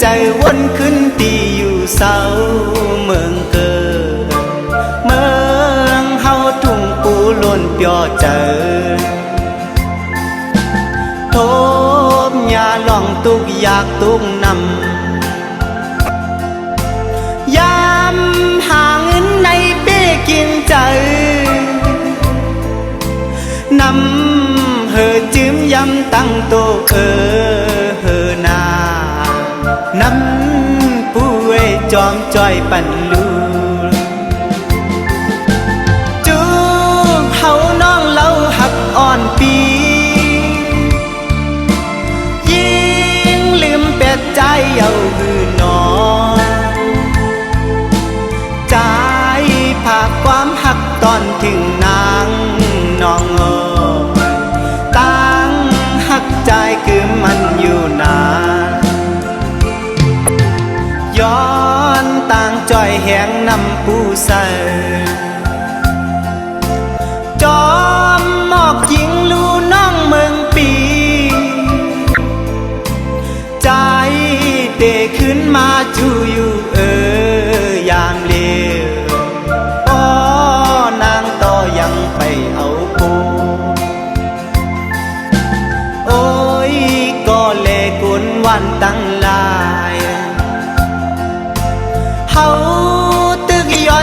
ใจวนขึ้นตีอยู่เศร้าเมืองเกิดเมืองเฮาทุ่งปูล้นเปียเจอทบยาลองตุกอยากตุกนำยามหาเงินในเป้กินใจนำเฮอจืมยำตั้งโตเออ จอยปั่นลูจูเฮาน้องเล่าหักอ่อนปียิ่งลืมเป็ดใจเอา ใสจอมหมอกหญิงลูน้องเมืองปี ใจเตะขึ้นมาจูอยู่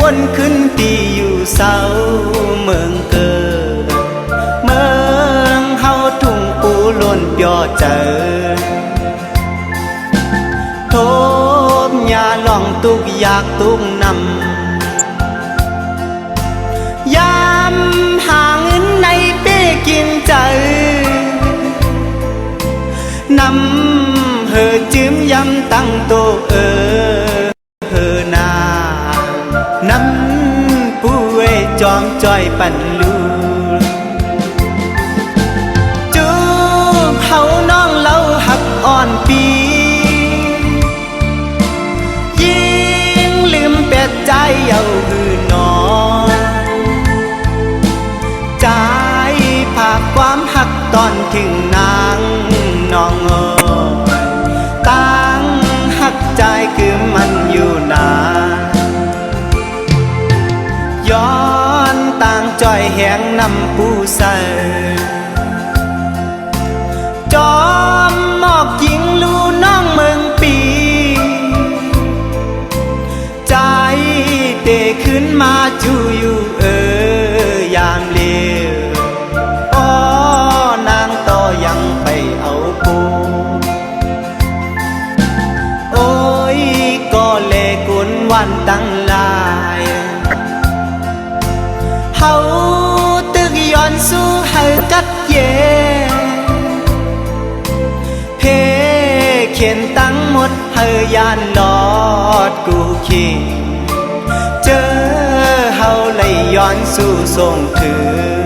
วนขึ้นตีอยู่เศร้าเมืองเกิดเมืองเฮาทุ่งปูล้นเปียเจอทบยาลองตุกอยากตุกนำยามหาเงินในเป้กินใจนำเฮอจืมยำตั้งโตเออ จอมจอยปั่นลูจูบเฮาน้องเล่าหักอ่อนปียิงลืมเป็ดใจเอาหือนอนใจภาคความหักตอนถึงนางน้องเอ๋ยตั้งหักใจคือมันอยู่นาน นำผู้ใสจอมหมอกยิงลูน้องเมืองปี ใจเตะขึ้นมาจูอยู่เออยามเลวอ้อนางต่อยังไปเอาปูโอ้ยก็เลกุนวันตั้งลายเฮา เย่เพเขียนตั้งหมดเฮยานลอดกูคิงเจอเฮาเลยย้อนสู่ทรงถือ